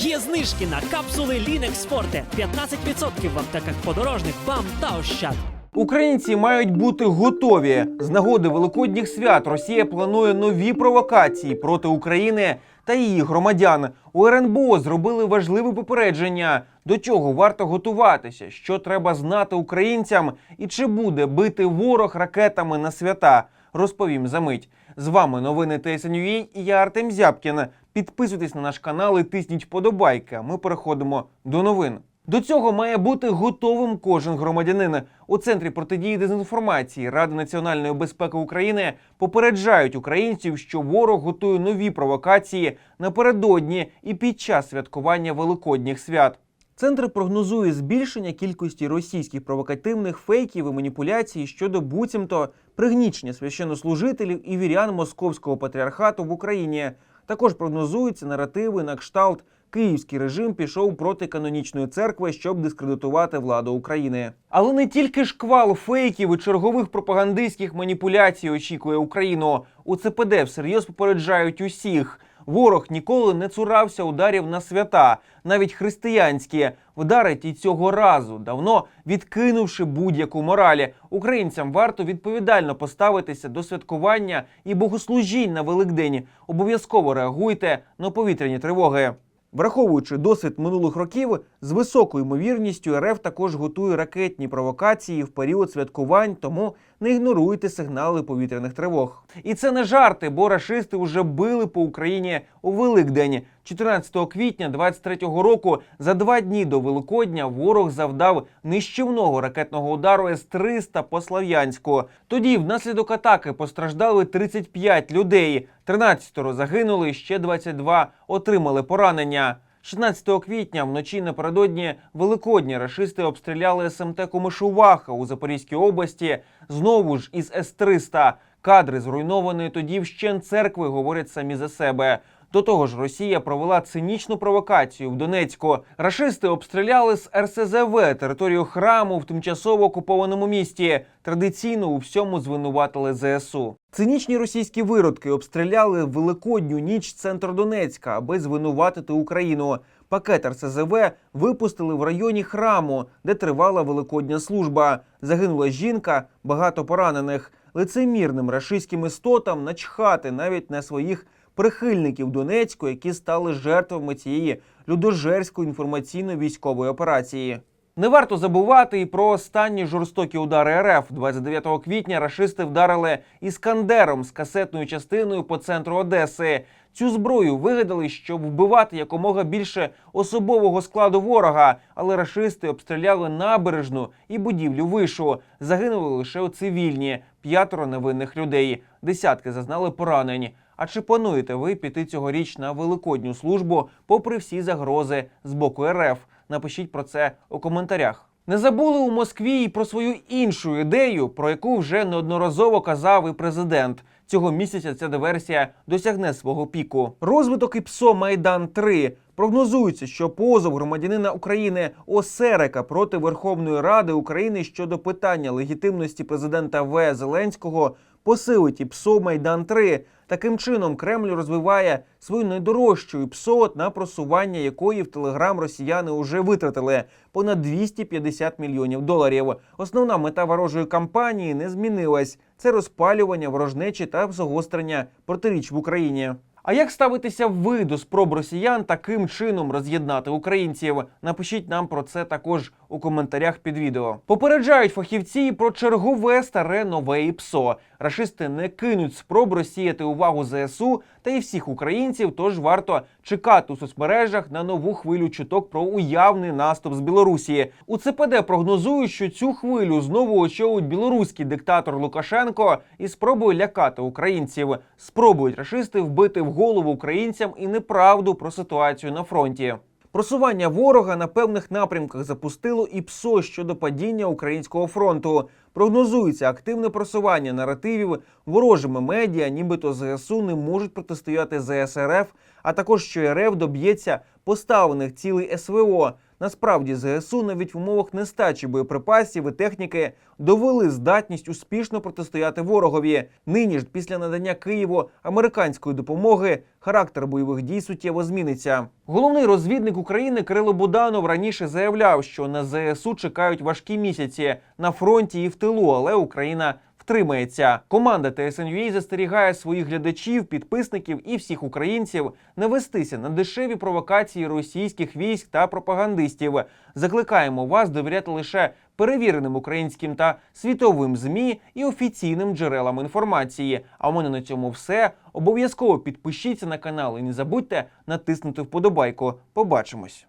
Є знижки на капсули Linux Forte 15% в аптеках подорожних БАМ та Ощад. Українці мають бути готові. З нагоди великодніх свят Росія планує нові провокації проти України та її громадян. У РНБО зробили важливе попередження. До чого варто готуватися, що треба знати українцям, і чи буде бити ворог ракетами на свята. Розповім за мить. З вами новини ТСНЮА і я Артем Зябкін. Підписуйтесь на наш канал і тисніть вподобайки. а Ми переходимо до новин. До цього має бути готовим кожен громадянин. У центрі протидії дезінформації Ради національної безпеки України попереджають українців, що ворог готує нові провокації напередодні і під час святкування великодніх свят. Центр прогнозує збільшення кількості російських провокативних фейків і маніпуляцій щодо буцімто пригнічення священнослужителів і вірян московського патріархату в Україні. Також прогнозуються наративи на кшталт Київський режим пішов проти канонічної церкви, щоб дискредитувати владу України. Але не тільки шквал фейків і чергових пропагандистських маніпуляцій очікує Україну. У ЦПД всерйоз попереджають усіх. Ворог ніколи не цурався ударів на свята, навіть християнські. Вдарить і цього разу, давно відкинувши будь-яку моралі. Українцям варто відповідально поставитися до святкування і богослужінь на Великдень. Обов'язково реагуйте на повітряні тривоги. Враховуючи досвід минулих років, з високою ймовірністю РФ також готує ракетні провокації в період святкувань, тому не ігноруйте сигнали повітряних тривог. І це не жарти, бо рашисти вже били по Україні у Великдень. 14 квітня 23-го року, за два дні до Великодня, ворог завдав нищівного ракетного удару С-300 по Слов'янську. Тоді внаслідок атаки постраждали 35 людей, 13 загинули, ще 22 отримали поранення. 16 квітня вночі напередодні Великодня рашисти обстріляли СМТ Комишуваха у Запорізькій області. Знову ж із С-300. Кадри зруйнованої тоді вщен церкви говорять самі за себе. До того ж, Росія провела цинічну провокацію в Донецьку. Рашисти обстріляли з РСЗВ територію храму в тимчасово окупованому місті. Традиційно у всьому звинуватили ЗСУ. Цинічні російські виродки обстріляли великодню ніч центр Донецька, аби звинуватити Україну. Пакет РСЗВ випустили в районі храму, де тривала великодня служба. Загинула жінка, багато поранених. Лицемірним рашистським істотам начхати навіть на своїх прихильників Донецьку, які стали жертвами цієї людожерської інформаційно-військової операції. Не варто забувати і про останні жорстокі удари РФ. 29 квітня рашисти вдарили іскандером з касетною частиною по центру Одеси. Цю зброю вигадали, щоб вбивати якомога більше особового складу ворога, але рашисти обстріляли набережну і будівлю вишу. Загинули лише у цивільні, п'ятеро невинних людей. Десятки зазнали поранень. А чи плануєте ви піти цьогоріч на великодню службу, попри всі загрози з боку РФ? Напишіть про це у коментарях. Не забули у Москві і про свою іншу ідею, про яку вже неодноразово казав і президент. Цього місяця ця диверсія досягне свого піку. Розвиток ІПСО Майдан 3 Прогнозується, що позов громадянина України Осерека проти Верховної Ради України щодо питання легітимності президента В Зеленського посилить ІПСО Майдан 3 Таким чином, Кремль розвиває свою найдорожчу ІПСО, на просування якої в Телеграм росіяни вже витратили понад 250 мільйонів доларів. Основна мета ворожої кампанії не змінилась: це розпалювання ворожнечі та загострення протиріч в Україні. А як ставитися ви до спроб росіян таким чином роз'єднати українців? Напишіть нам про це також у коментарях під відео. Попереджають фахівці про чергове старе нове ІПСО. Рашисти не кинуть спроб розсіяти увагу ЗСУ та й всіх українців. Тож варто чекати у соцмережах на нову хвилю чуток про уявний наступ з Білорусі. У ЦПД прогнозують, що цю хвилю знову очолить білоруський диктатор Лукашенко і спробує лякати українців. Спробують рашисти вбити в голову українцям і неправду про ситуацію на фронті. Просування ворога на певних напрямках запустило і ПСО щодо падіння українського фронту. Прогнозується активне просування наративів ворожими медіа, нібито ЗСУ не можуть протистояти ЗСРФ, а також що РФ доб'ється поставлених цілей СВО. Насправді ЗСУ навіть в умовах нестачі боєприпасів і техніки довели здатність успішно протистояти ворогові. Нині ж, після надання Києву американської допомоги, характер бойових дій суттєво зміниться. Головний розвідник України Кирило Буданов раніше заявляв, що на ЗСУ чекають важкі місяці на фронті і в тилу, але Україна втримається. Команда ТСНЮА застерігає своїх глядачів, підписників і всіх українців не вестися на дешеві провокації російських військ та пропагандистів. Закликаємо вас довіряти лише перевіреним українським та світовим змі і офіційним джерелам інформації. А у мене на цьому все. Обов'язково підпишіться на канал і не забудьте натиснути вподобайку. Побачимось.